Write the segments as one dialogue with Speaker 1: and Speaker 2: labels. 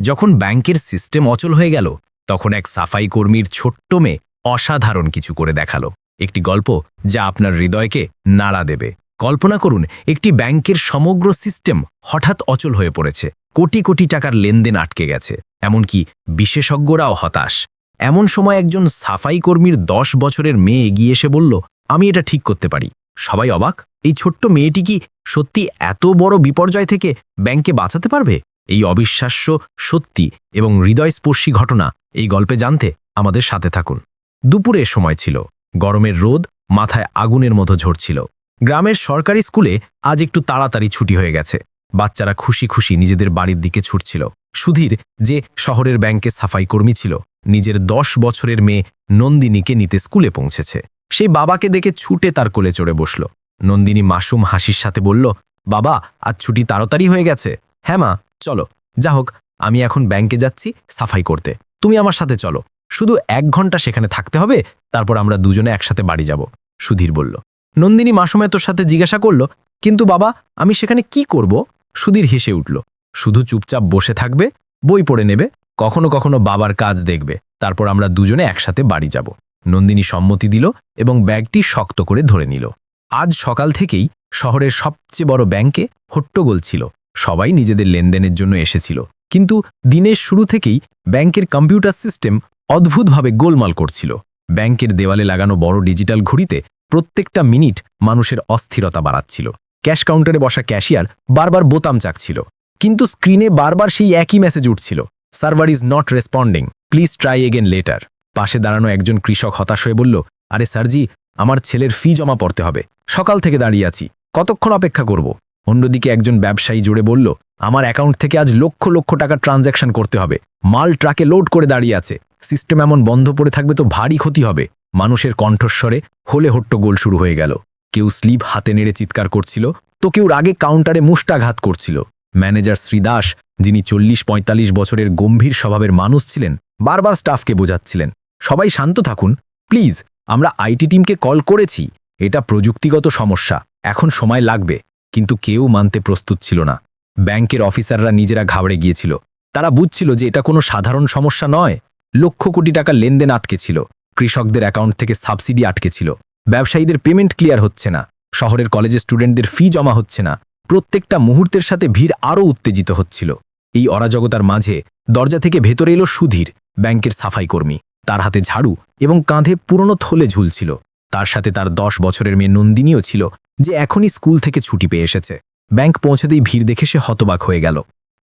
Speaker 1: যখন ব্যাংকের সিস্টেম অচল হয়ে গেল, তখন এক সাফাই কর্মীর ছোট্ট মেয়ে অসাধারণ কিছু করে দেখাল। একটি গল্প যা আপনার হৃদয়কে নাড়া দেবে। কল্পনা করুন, একটি ব্যাংকের সমগ্র সিস্টেম হঠাৎ অচল হয়ে পড়েছে। কোটি কোটি টাকার লেনদেন আটকে গেছে। এমনকি বিশেষজ্ঞরাও হতাশ। এমন সময় একজন সাফাই কর্মীর দশ বছরের মেয়ে এগিয়ে এসে বলল, আমি এটা ঠিক করতে পারি। সবাই অবাক, এই ছোট্ট মেয়েটি কি সত্যি এত বড় বিপর্যয় থেকে ব্যাংকে বাঁচাতে পারবে? এই অবিশ্বাস্য সত্যি এবং হৃদয়স্পর্শী ঘটনা এই গল্পে জানতে আমাদের সাথে থাকুন। দুপুরের সময় ছিল। গরমের রোদ মাথায় আগুনের মতো ঝরছিল। গ্রামের সরকারি স্কুলে আজ একটু তাড়াতাড়ি ছুটি হয়ে গেছে। বাচ্চারা খুশি খুশি নিজেদের বাড়ির দিকে ছুটছিল। সুধীর যে শহরের ব্যাংকে সাফাই কর্মী ছিল, নিজের দশ বছরের মেয়ে নন্দিনীকে নিতে স্কুলে পৌঁছেছে। সেই বাবাকে দেখে ছুটে তার কোলে চড়ে বসল। নন্দিনী মাসুম হাসির সাথে বলল, বাবা, আজ ছুটি তাড়াতাড়ি হয়ে গেছে। হ্যাঁ মা চলো, যা হোক, আমি এখন ব্যাংকে যাচ্ছি সাফাই করতে। তুমি আমার সাথে চলো। শুধু এক ঘণ্টা সেখানে থাকতে হবে, তারপর আমরা দুজনে একসাথে বাড়ি যাব, সুধীর বলল। নন্দিনী মাসুমে সাথে জিজ্ঞাসা করল, কিন্তু বাবা, আমি সেখানে কি করব? সুধীর হেসে উঠল, শুধু চুপচাপ বসে থাকবে, বই পড়ে নেবে, কখনো কখনো বাবার কাজ দেখবে, তারপর আমরা দুজনে একসাথে বাড়ি যাব। নন্দিনী সম্মতি দিল এবং ব্যাগটি শক্ত করে ধরে নিল। আজ সকাল থেকেই শহরের সবচেয়ে বড় ব্যাংকে হট্টগোল ছিল। সবাই নিজেদের লেনদেনের জন্য এসেছিল। কিন্তু দিনের শুরু থেকেই ব্যাংকের কম্পিউটার সিস্টেম অদ্ভুতভাবে গোলমাল করছিল। ব্যাংকের দেওয়ালে লাগানো বড় ডিজিটাল ঘড়িতে প্রত্যেকটা মিনিট মানুষের অস্থিরতা বাড়াচ্ছিল। ক্যাশ কাউন্টারে বসা ক্যাশিয়ার বারবার বোতাম চাকছিল। কিন্তু স্ক্রিনে বারবার সেই একই মেসেজ উঠছিল server is not responding please try again later পাশে দাঁড়ানো একজন কৃষক হতাশ হয়ে বলল, আরে স্যারজি, আমার ছেলের ফি জমা পড়তে হবে, সকাল থেকে দাঁড়িয়ে আছি, কতক্ষণ অপেক্ষা করব? অন্যদিকে একজন ব্যবসায়ী জুড়ে বলল, আমার অ্যাকাউন্ট থেকে আজ লক্ষ লক্ষ টাকার ট্রানজ্যাকশন করতে হবে। মাল ট্রাকে লোড করে দাঁড়িয়ে আছে। সিস্টেম এমন বন্ধ পড়ে থাকবে তো ভারী ক্ষতি হবে। মানুষের কণ্ঠস্বরে হলে হট্টগোল শুরু হয়ে গেল। কেউ স্লিপ হাতে নেড়ে চিৎকার করছিল, তো কেউ রাগে কাউন্টারে মুষ্টাঘাত করছিল। ম্যানেজার শ্রীদাস যিনি চল্লিশ পঁয়তাল্লিশ বছরের গম্ভীর স্বভাবের মানুষ ছিলেন, বারবার স্টাফকে বোঝাচ্ছিলেন। সবাই শান্ত থাকুন, প্লিজ, আমরা আইটি টিমকে কল করেছি। এটা প্রযুক্তিগত সমস্যা। এখন সময় লাগবে। কিন্তু কেউ মানতে প্রস্তুত ছিল না। ব্যাংকের অফিসাররা নিজেরা ঘাবড়ে গিয়েছিল। তারা বুঝছিল যে এটা কোনো সাধারণ সমস্যা নয়। লক্ষ কোটি টাকা লেনদেন আটকে ছিল। কৃষকদের অ্যাকাউন্ট থেকে সাবসিডি আটকে ছিল। ব্যবসায়ীদের পেমেন্ট ক্লিয়ার হচ্ছে না। শহরের কলেজের স্টুডেন্টদের ফি জমা হচ্ছে না। প্রত্যেকটা মুহূর্তের সাথে ভিড় আরও উত্তেজিত হচ্ছিল। এই অরাজকতার মাঝে দরজা থেকে ভেতরে এলো সুধীর, ব্যাংকের সাফাই কর্মী। তার হাতে ঝাড়ু এবং কাঁধে পুরনো থলে ঝুলছিল। তার সাথে তার দশ বছরের মেয়ে নন্দিনীও ছিল, যে এখনই স্কুল থেকে ছুটি পেয়ে এসেছে। ব্যাংক পৌঁছাতেই ভিড় দেখে সে হতবাক হয়ে গেল।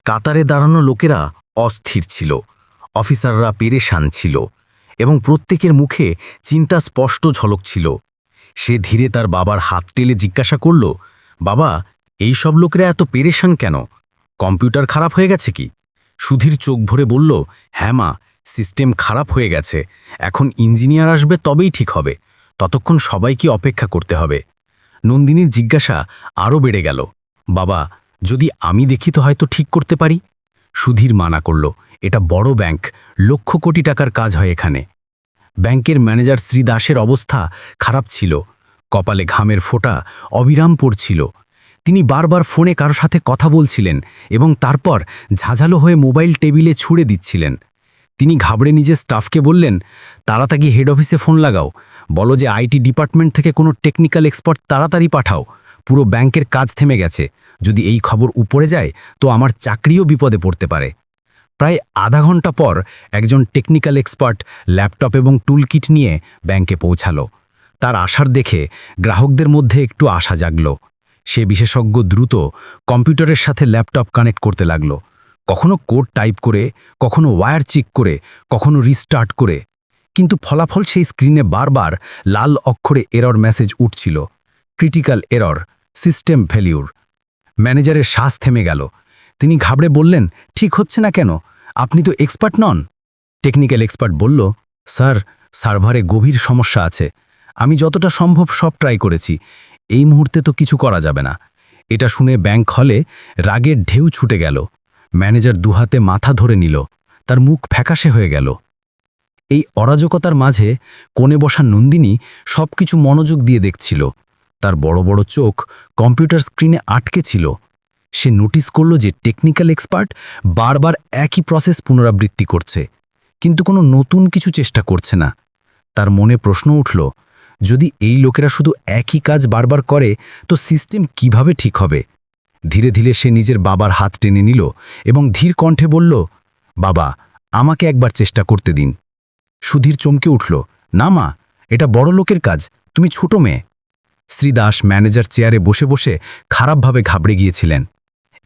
Speaker 2: কাতারে দাঁড়ানো লোকেরা অস্থির ছিল, অফিসাররা পেরেশান ছিল এবং প্রত্যেকের মুখে চিন্তা স্পষ্ট ঝলক ছিল। সে ধীরে তার বাবার হাত টেলে জিজ্ঞাসা করল, বাবা, এই সব লোকেরা এত পেরেশান কেন? কম্পিউটার খারাপ হয়ে গেছে কি? সুধীর চোখ ভরে বলল হ্যাঁ মা, সিস্টেম খারাপ হয়ে গেছে। এখন ইঞ্জিনিয়ার আসবে তবেই ঠিক হবে। ততক্ষণ সবাইকে অপেক্ষা করতে হবে। নন্দিনীর জিজ্ঞাসা আরও বেড়ে গেল। বাবা, যদি আমি দেখি তো হয়তো ঠিক করতে পারি? সুধীর মানা করল, এটা বড় ব্যাংক, লক্ষ কোটি টাকার কাজ হয় এখানে। ব্যাংকের ম্যানেজার শ্রী দাসের অবস্থা খারাপ ছিল। কপালে ঘামের ফোঁটা অবিরাম পড়ছিল। তিনি বারবার ফোনে কারও সাথে কথা বলছিলেন এবং তারপর ঝাঁঝালো হয়ে মোবাইল টেবিলে ছুড়ে দিচ্ছিলেন। তিনি ঘাবড়ে নিজের স্টাফকে বললেন, তাড়াতাড়ি হেড অফিসে ফোন লাগাও। বলো যে আইটি ডিপার্টমেন্ট থেকে কোনো টেকনিক্যাল এক্সপার্ট তাড়াতাড়ি পাঠাও। পুরো ব্যাংকের কাজ থেমে গেছে। যদি এই খবর উপরে যায়, তো আমার চাকরিও বিপদে পড়তে পারে। প্রায় আধা ঘণ্টা পর একজন টেকনিক্যাল এক্সপার্ট ল্যাপটপ এবং টুলকিট নিয়ে ব্যাংকে পৌঁছালো। তার আশার দেখে গ্রাহকদের মধ্যে একটু আশা জাগল। সে বিশেষজ্ঞ দ্রুত কম্পিউটারের সাথে ল্যাপটপ কানেক্ট করতে লাগল। কখনো কোড টাইপ করে, কখনো ওয়্যার চেক করে, কখনো রিস্টার্ট করে। কিন্তু ফলাফল সেই স্ক্রিনে বারবার লাল অক্ষরে এরর মেসেজ উঠছিল। ক্রিটিক্যাল এরর সিস্টেম ফেলিউর ম্যানেজারের শ্বাস থেমে গেল। তিনি ঘাবড়ে বললেন, ঠিক হচ্ছে না কেন? আপনি তো এক্সপার্ট নন? টেকনিক্যাল এক্সপার্ট বলল, স্যার, সার্ভারে গভীর সমস্যা আছে। আমি যতটা সম্ভব সব ট্রাই করেছি। এই মুহূর্তে তো কিছু করা যাবে না। এটা শুনে ব্যাংক হলে রাগের ঢেউ ছুটে গেল। ম্যানেজার দুহাতে মাথা ধরে নিল। তার মুখ ফ্যাকাশে হয়ে গেল। এই অরাজকতার মাঝে কোণে বসা নন্দিনী সবকিছু মনোযোগ দিয়ে দেখছিল। তার বড় বড় চোখ কম্পিউটার স্ক্রিনে আটকে ছিল। সে নোটিস করল যে টেকনিক্যাল এক্সপার্ট বারবার একই প্রসেস পুনরাবৃত্তি করছে, কিন্তু কোনো নতুন কিছু চেষ্টা করছে না। তার মনে প্রশ্ন উঠল, যদি এই লোকেরা শুধু একই কাজ বারবার করে, তো সিস্টেম কীভাবে ঠিক হবে? ধীরে ধীরে সে নিজের বাবার হাত টেনে নিল এবং ধীর কণ্ঠে বলল, বাবা, আমাকে একবার চেষ্টা করতে দিন। সুধীর চমকে উঠল, না মা, এটা বড় লোকের কাজ, তুমি ছোট মেয়ে। শ্রীদাস ম্যানেজার চেয়ারে বসে বসে খারাপভাবে ঘাবড়ে গিয়েছিলেন।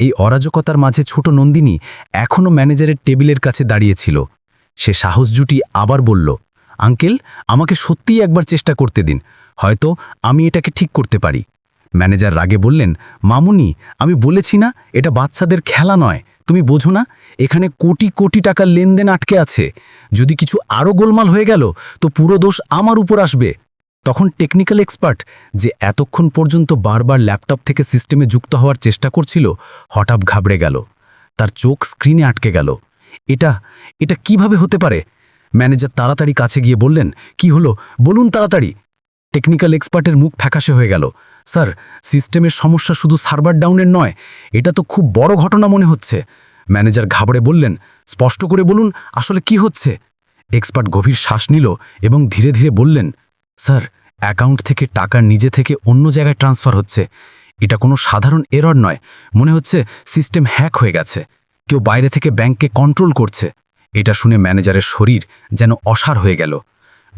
Speaker 2: এই অরাজকতার মাঝে ছোট নন্দিনী এখনও ম্যানেজারের টেবিলের কাছে দাঁড়িয়েছিল। সে সাহস জুটি আবার বলল, আঙ্কেল, আমাকে সত্যিই একবার চেষ্টা করতে দিন, হয়তো আমি এটাকে ঠিক করতে পারি। ম্যানেজার রাগে বললেন, মামুনি, আমি বলেছি না, এটা বাচ্চাদের খেলা নয়। তুমি বোঝো না, এখানে কোটি কোটি টাকার লেনদেন আটকে আছে। যদি কিছু আরও গোলমাল হয়ে গেল, তো পুরো দোষ আমার উপর আসবে। তখন টেকনিক্যাল এক্সপার্ট যে এতক্ষণ পর্যন্ত বারবার ল্যাপটপ থেকে সিস্টেমে যুক্ত হওয়ার চেষ্টা করছিল, হঠাৎ ঘাবড়ে গেল। তার চোখ স্ক্রিনে আটকে গেল। এটা এটা কীভাবে হতে পারে? ম্যানেজার তাড়াতাড়ি কাছে গিয়ে বললেন, কি হলো? বলুন তাড়াতাড়ি। টেকনিক্যাল এক্সপার্টের মুখ ফ্যাকাশে হয়ে গেল। স্যার, সিস্টেমের সমস্যা শুধু সার্ভার ডাউনের নয়, এটা তো খুব বড় ঘটনা মনে হচ্ছে। ম্যানেজার ঘাবড়ে বললেন, স্পষ্ট করে বলুন আসলে কি হচ্ছে। এক্সপার্ট গভীর শ্বাস নিল এবং ধীরে ধীরে বললেন, স্যার, অ্যাকাউন্ট থেকে টাকা নিজে থেকে অন্য জায়গায় ট্রান্সফার হচ্ছে। এটা কোনো সাধারণ এরর নয়, মনে হচ্ছে সিস্টেম হ্যাক হয়ে গেছে। কেউ বাইরে থেকে ব্যাংককে কন্ট্রোল করছে। এটা শুনে ম্যানেজারের শরীর যেন অসার হয়ে গেল।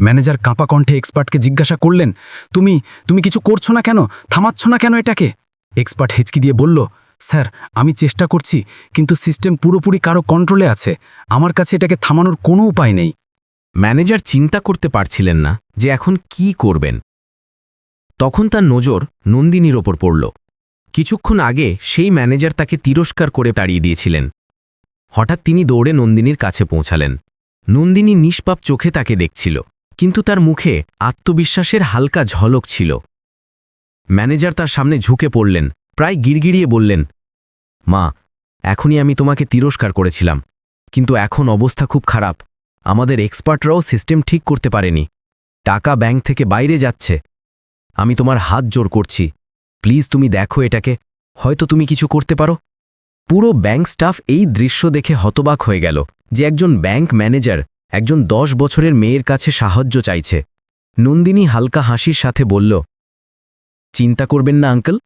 Speaker 2: ম্যানেজার কাঁপা কণ্ঠে এক্সপার্টকে জিজ্ঞাসা করলেন, তুমি তুমি কিছু করছ না কেন? থামাচ্ছ না কেন এটাকে? এক্সপার্ট হেঁচকি দিয়ে বলল, স্যার, আমি চেষ্টা করছি, কিন্তু সিস্টেম পুরোপুরি কারও কন্ট্রোলে আছে। আমার কাছে এটাকে থামানোর কোনো উপায় নেই।
Speaker 1: ম্যানেজার চিন্তা করতে পারছিলেন না যে এখন কি করবেন। তখন তার নজর নন্দিনীর ওপর পড়ল। কিছুক্ষণ আগে সেই ম্যানেজার তাকে তিরস্কার করে তাড়িয়ে দিয়েছিলেন। হঠাৎ তিনি দৌড়ে নন্দিনীর কাছে পৌঁছালেন। নন্দিনী নিষ্পাপ চোখে তাকে দেখছিল। কিন্তু তার মুখে আত্মবিশ্বাসের হালকা ঝলক ছিল। ম্যানেজার তার সামনে ঝুঁকে পড়লেন, প্রায় গিরগিরিয়ে বললেন, মা, এখনই আমি তোমাকে তিরস্কার করেছিলাম, কিন্তু এখন অবস্থা খুব খারাপ। আমাদের এক্সপার্টরাও সিস্টেম ঠিক করতে পারেনি। টাকা ব্যাংক থেকে বাইরে যাচ্ছে। আমি তোমার হাত জোর করছি। প্লিজ তুমি দেখো এটাকে। হয়তো তুমি কিছু করতে পারো। পুরো ব্যাংক স্টাফ এই দৃশ্য দেখে হতবাক হয়ে গেল যে একজন ব্যাংক ম্যানেজার একজন দশ বছরের মেয়ের কাছে সাহায্য চাইছে। নন্দিনী হালকা হাসির সাথে বলল, চিন্তা করবেন না, আঙ্কেল,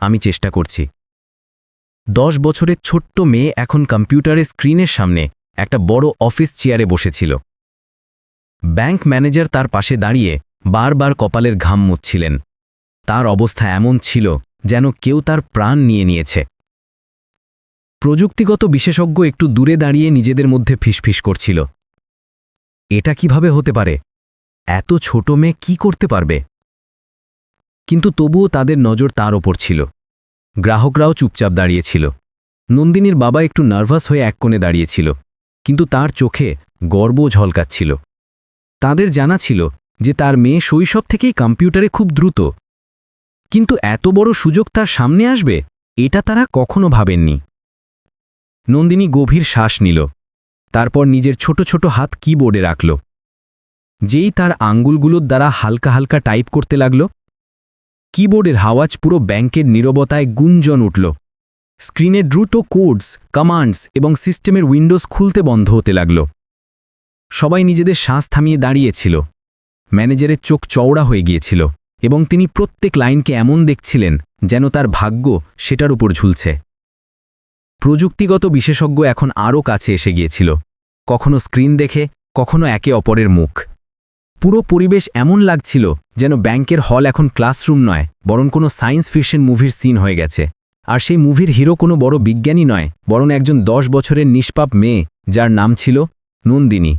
Speaker 1: আমি চেষ্টা করছি। দশ বছরের ছোট্ট মেয়ে এখন কম্পিউটারের স্ক্রিনের সামনে একটা বড় অফিস চেয়ারে বসেছিল। ব্যাংক ম্যানেজার তার পাশে দাঁড়িয়ে বারবার কপালের ঘাম মুচ্ছিলেন তার অবস্থা এমন ছিল যেন কেউ তার প্রাণ নিয়ে নিয়েছে। প্রযুক্তিগত বিশেষজ্ঞ একটু দূরে দাঁড়িয়ে নিজেদের মধ্যে ফিসফিস করছিল। এটা কীভাবে হতে পারে? এত ছোট মেয়ে কি করতে পারবে? কিন্তু তবুও তাদের নজর তার ওপর ছিল। গ্রাহকরাও চুপচাপ দাঁড়িয়েছিল। নন্দিনীর বাবা একটু নার্ভাস হয়ে এক কোণে দাঁড়িয়েছিল, কিন্তু তার চোখে গর্ব ঝলকাচ্ছিল। তাদের জানা ছিল যে তার মেয়ে শৈশব থেকেই কম্পিউটারে খুব দ্রুত। কিন্তু এত বড় সুযোগ তার সামনে আসবে, এটা তারা কখনো ভাবেননি। নন্দিনী গভীর শ্বাস নিল। তারপর নিজের ছোট ছোট হাত কিবোর্ডে রাখল। যেই তার আঙ্গুলগুলোর দ্বারা হালকা হালকা টাইপ করতে লাগল কিবোর্ডের হাওয়াজ পুরো ব্যাংকের নীরবতায় গুঞ্জন উঠল। স্ক্রিনে দ্রুত কোডস কমান্ডস এবং সিস্টেমের উইন্ডোজ খুলতে বন্ধ হতে লাগল। সবাই নিজেদের শ্বাস থামিয়ে দাঁড়িয়েছিল। ম্যানেজারের চোখ চওড়া হয়ে গিয়েছিল এবং তিনি প্রত্যেক লাইনকে এমন দেখছিলেন যেন তার ভাগ্য সেটার উপর ঝুলছে। প্রযুক্তিগত বিশেষজ্ঞ এখন আরও কাছে এসে গিয়েছিল। কখনো স্ক্রিন দেখে, কখনো একে অপরের মুখ। পুরো পরিবেশ এমন লাগছিল যেন ব্যাংকের হল এখন ক্লাসরুম নয়, বরং কোনো সায়েন্স ফিকশন মুভির সিন হয়ে গেছে। আর সেই মুভির হিরো কোনো বড় বিজ্ঞানী নয়, বরং একজন দশ বছরের নিষ্পাপ মেয়ে, যার নাম ছিল নন্দিনী।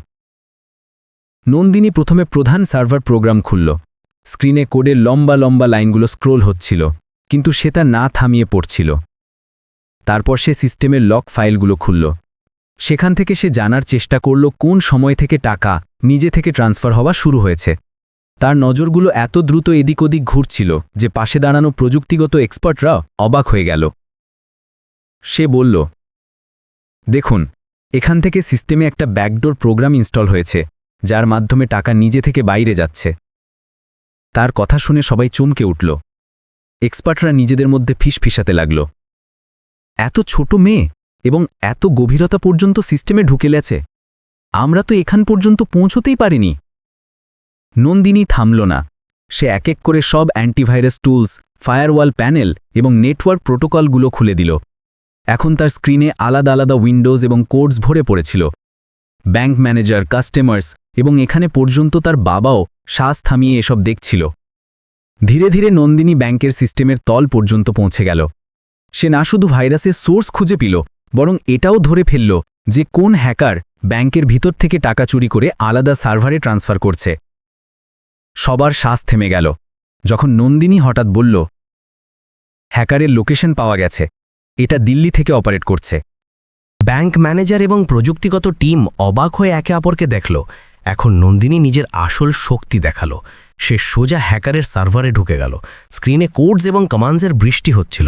Speaker 1: নন্দিনী প্রথমে প্রধান সার্ভার প্রোগ্রাম খুলল। স্ক্রিনে কোডের লম্বা লম্বা লাইনগুলো স্ক্রোল হচ্ছিল, কিন্তু সে তা না থামিয়ে পড়ছিল। তারপর সে সিস্টেমের লক ফাইলগুলো খুলল। সেখান থেকে সে জানার চেষ্টা করল কোন সময় থেকে টাকা নিজে থেকে ট্রান্সফার হওয়া শুরু হয়েছে। তার নজরগুলো এত দ্রুত এদিক ওদিক ঘুরছিল যে পাশে দাঁড়ানো প্রযুক্তিগত এক্সপার্টরা অবাক হয়ে গেল। সে বলল, দেখুন, এখান থেকে সিস্টেমে একটা ব্যাকডোর প্রোগ্রাম ইনস্টল হয়েছে, যার মাধ্যমে টাকা নিজে থেকে বাইরে যাচ্ছে। তার কথা শুনে সবাই চমকে উঠল। এক্সপার্টরা নিজেদের মধ্যে ফিস ফিসাতে লাগল। এত ছোট মেয়ে! এবং এত গভীরতা পর্যন্ত সিস্টেমে ঢুকে লেছে আমরা তো এখান পর্যন্ত পৌঁছতেই পারিনি। নন্দিনী থামল না। সে এক এক করে সব অ্যান্টিভাইরাস টুলস, ফায়ারওয়াল প্যানেল এবং নেটওয়ার্ক প্রোটোকলগুলো খুলে দিল। এখন তার স্ক্রিনে আলাদা আলাদা উইন্ডোজ এবং কোডস ভরে পড়েছিল। ব্যাংক ম্যানেজার, কাস্টমার্স এবং এখানে পর্যন্ত তার বাবাও শ্বাস থামিয়ে এসব দেখছিল। ধীরে ধীরে নন্দিনী ব্যাংকের সিস্টেমের তল পর্যন্ত পৌঁছে গেল। সে না শুধু ভাইরাসের সোর্স খুঁজে পেল বরং এটাও ধরে ফেলল যে কোন হ্যাকার ব্যাংকের ভিতর থেকে টাকা চুরি করে আলাদা সার্ভারে ট্রান্সফার করছে। সবার শ্বাস থেমে গেল। যখন নন্দিনী হঠাৎ বলল, হ্যাকারের লোকেশন পাওয়া গেছে। এটা দিল্লি থেকে অপারেট করছে।
Speaker 2: ব্যাংক ম্যানেজার এবং প্রযুক্তিগত টিম অবাক হয়ে একে অপরকে দেখল। এখন নন্দিনী নিজের আসল শক্তি দেখাল। সে সোজা হ্যাকারের সার্ভারে ঢুকে গেল। স্ক্রিনে কোডস এবং কমান্ডসের বৃষ্টি হচ্ছিল।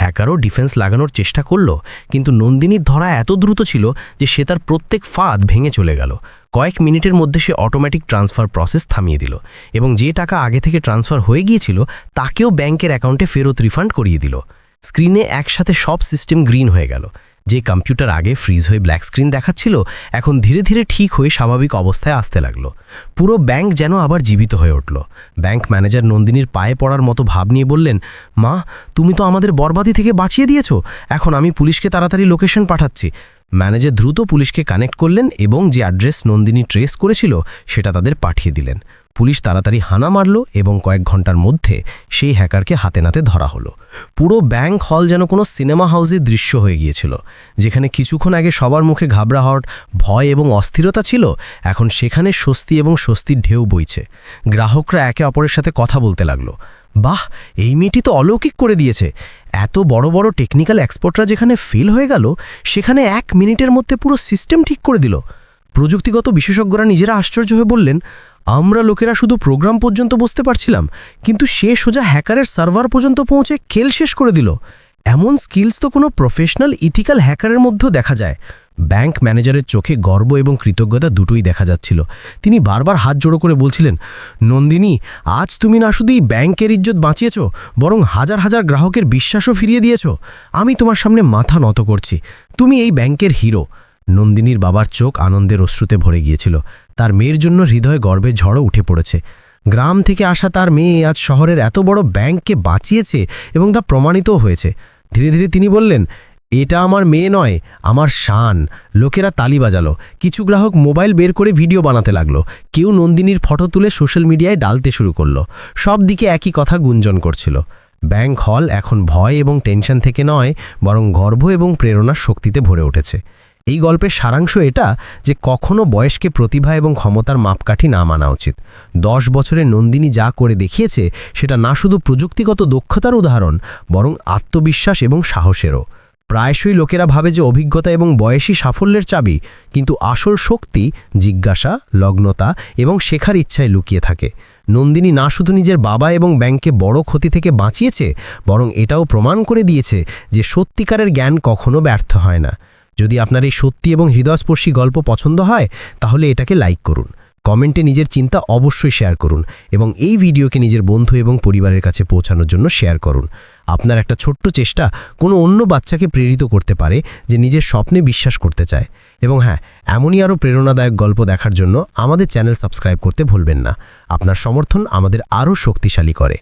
Speaker 2: হ্যাকারও ডিফেন্স লাগানোর চেষ্টা করল, কিন্তু নন্দিনীর ধরা এত দ্রুত ছিল যে সে তার প্রত্যেক ফাঁদ ভেঙে চলে গেল। কয়েক মিনিটের মধ্যে সে অটোমেটিক ট্রান্সফার প্রসেস থামিয়ে দিল এবং যে টাকা আগে থেকে ট্রান্সফার হয়ে গিয়েছিল, তাকেও ব্যাংকের অ্যাকাউন্টে ফেরত রিফান্ড করিয়ে দিল। স্ক্রিনে একসাথে সব সিস্টেম গ্রিন হয়ে গেল। যে কম্পিউটার আগে ফ্রিজ হয়ে ব্ল্যাক স্ক্রিন দেখাচ্ছিল, এখন ধীরে ধীরে ঠিক হয়ে স্বাভাবিক অবস্থায় আসতে লাগল। পুরো ব্যাংক যেন আবার জীবিত হয়ে উঠল। ব্যাংক ম্যানেজার নন্দিনীর পায়ে পড়ার মতো ভাব নিয়ে বললেন, মা, তুমি তো আমাদের বরবাদি থেকে বাঁচিয়ে দিয়েছ। এখন আমি পুলিশকে তাড়াতাড়ি লোকেশন পাঠাচ্ছি। ম্যানেজার দ্রুত পুলিশকে কানেক্ট করলেন এবং যে অ্যাড্রেস নন্দিনী ট্রেস করেছিল, সেটা তাদের পাঠিয়ে দিলেন। পুলিশ তাড়াতাড়ি হানা মারল এবং কয়েক ঘণ্টার মধ্যে সেই হ্যাকারকে হাতে নাতে ধরা হলো। পুরো ব্যাংক হল যেন কোনো সিনেমা হাউসের দৃশ্য হয়ে গিয়েছিল, যেখানে কিছুক্ষণ আগে সবার মুখে ঘাবড়াহট, ভয় এবং অস্থিরতা ছিল, এখন সেখানে স্বস্তি এবং স্বস্তির ঢেউ বইছে। গ্রাহকরা একে অপরের সাথে কথা বলতে লাগল। বাহ, এই মেয়েটি তো অলৌকিক করে দিয়েছে। এত বড় বড় টেকনিক্যাল এক্সপার্টরা যেখানে ফেল হয়ে গেল, সেখানে এক মিনিটের মধ্যে পুরো সিস্টেম ঠিক করে দিল। প্রযুক্তিগত বিশেষজ্ঞরা নিজেরা আশ্চর্য হয়ে বললেন, আমরা লোকেরা শুধু প্রোগ্রাম পর্যন্ত বসতে পারছিলাম, কিন্তু সে সোজা হ্যাকারের সার্ভার পর্যন্ত পৌঁছে খেল শেষ করে দিল। এমন স্কিলস তো কোনো প্রফেশনাল ইথিক্যাল হ্যাকারের মধ্যেও দেখা যায়। ব্যাংক ম্যানেজারের চোখে গর্ব এবং কৃতজ্ঞতা দুটোই দেখা যাচ্ছিল। তিনি বারবার হাত জোড়ো করে বলছিলেন, নন্দিনী, আজ তুমি না শুধুই ব্যাংকের ইজ্জত বাঁচিয়েছ, বরং হাজার হাজার গ্রাহকের বিশ্বাসও ফিরিয়ে দিয়েছ। আমি তোমার সামনে মাথা নত করছি। তুমি এই ব্যাংকের হিরো। নন্দিনীর বাবার চোখ আনন্দের অশ্রুতে ভরে গিয়েছিল। তার মেয়ের জন্য হৃদয় গর্বে ঝড়ও উঠে পড়েছে। গ্রাম থেকে আসা তার মেয়ে আজ শহরের এত বড় ব্যাংককে বাঁচিয়েছে এবং তা প্রমাণিতও হয়েছে। ধীরে ধীরে তিনি বললেন, এটা আমার মেয়ে নয়, আমার শান। লোকেরা তালি বাজালো। কিছু গ্রাহক মোবাইল বের করে ভিডিও বানাতে লাগল। কেউ নন্দিনীর ফটো তুলে সোশ্যাল মিডিয়ায় ডালতে শুরু করল। সব দিকে একই কথা গুঞ্জন করছিল। ব্যাংক হল এখন ভয় এবং টেনশন থেকে নয়, বরং গর্ব এবং প্রেরণার শক্তিতে ভরে উঠেছে। এই গল্পের সারাংশ এটা যে কখনো বয়সকে প্রতিভা এবং ক্ষমতার মাপকাঠি না মানা উচিত। দশ বছরের নন্দিনী যা করে দেখিয়েছে, সেটা না শুধু প্রযুক্তিগত দক্ষতার উদাহরণ, বরং আত্মবিশ্বাস এবং সাহসেরও। প্রায়শই লোকেরা ভাবে যে অভিজ্ঞতা এবং বয়সী সাফল্যের চাবি, কিন্তু আসল শক্তি জিজ্ঞাসা, লগ্নতা এবং শেখার ইচ্ছায় লুকিয়ে থাকে। নন্দিনী না শুধু নিজের বাবা এবং ব্যাংকে বড় ক্ষতি থেকে বাঁচিয়েছে, বরং এটাও প্রমাণ করে দিয়েছে যে সত্যিকারের জ্ঞান কখনো ব্যর্থ হয় না। যদি আপনার এই সত্যি এবং হৃদয়স্পর্শী গল্প পছন্দ হয়, তাহলে এটাকে লাইক করুন। কমেন্টে নিজের চিন্তা অবশ্যই শেয়ার করুন এবং এই ভিডিওকে নিজের বন্ধু এবং পরিবারের কাছে পৌঁছানোর জন্য শেয়ার করুন। আপনার একটা ছোট্ট চেষ্টা কোনো অন্য বাচ্চাকে প্রেরিত করতে পারে যে নিজের স্বপ্নে বিশ্বাস করতে চায়। এবং হ্যাঁ এমনই আরও প্রেরণাদায়ক গল্প দেখার জন্য আমাদের চ্যানেল সাবস্ক্রাইব করতে ভুলবেন না। আপনার সমর্থন আমাদের আরও শক্তিশালী করে।